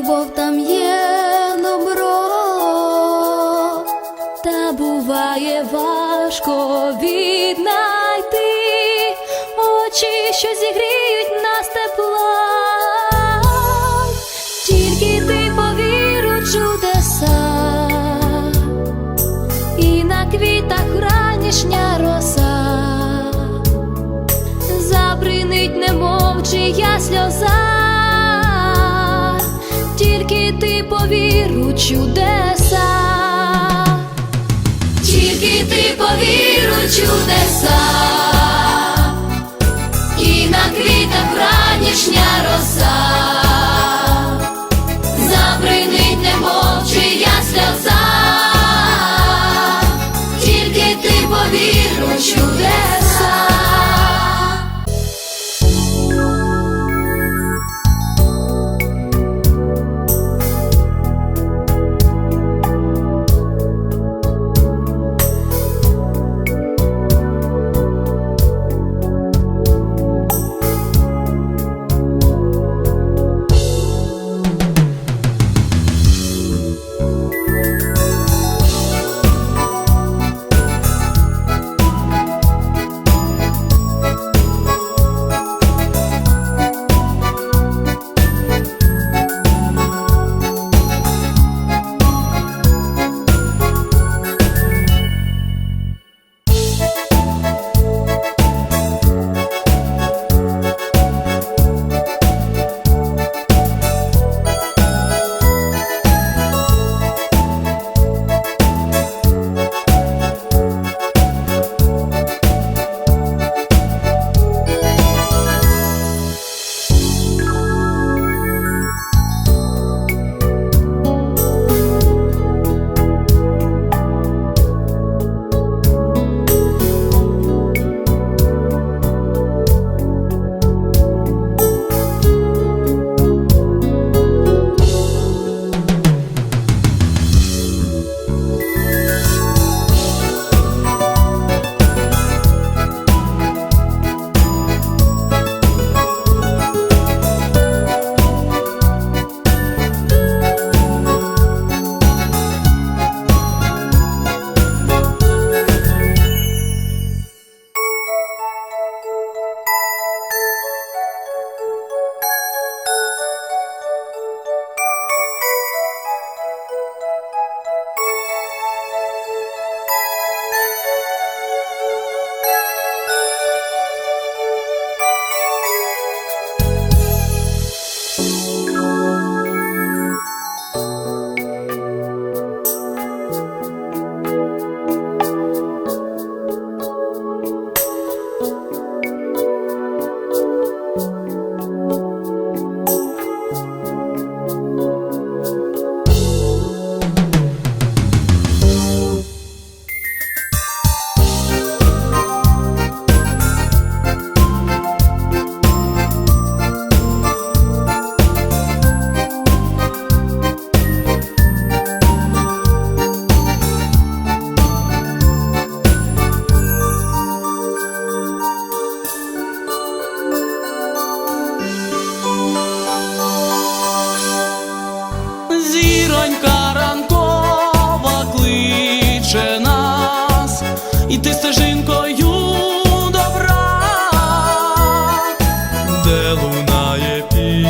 любов там є добро, та буває важко віднайти. Очі, що зігріють нас теплом. Тільки ти повір чудеса, і на квітах ранішня роса. Забринить, немов чия сльоза, тільки ти повір у чудеса, тільки ти повір у чудеса,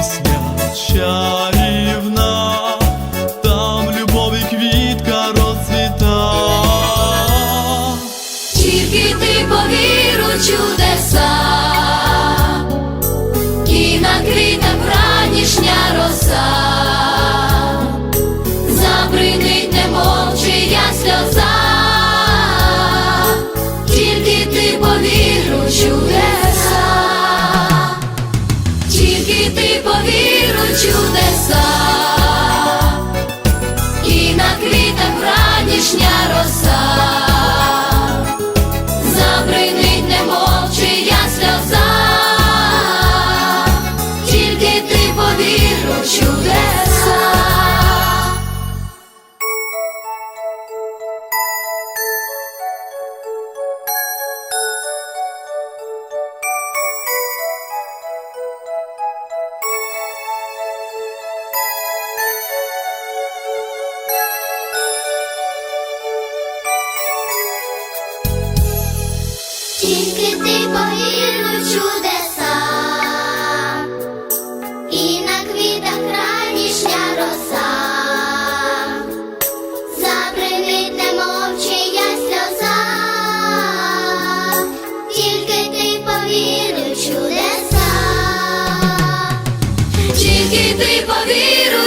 лунає пісня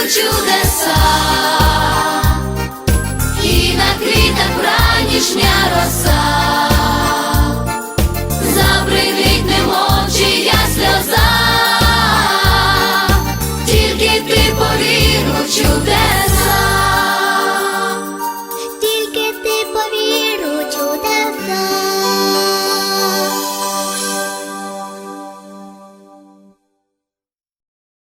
повір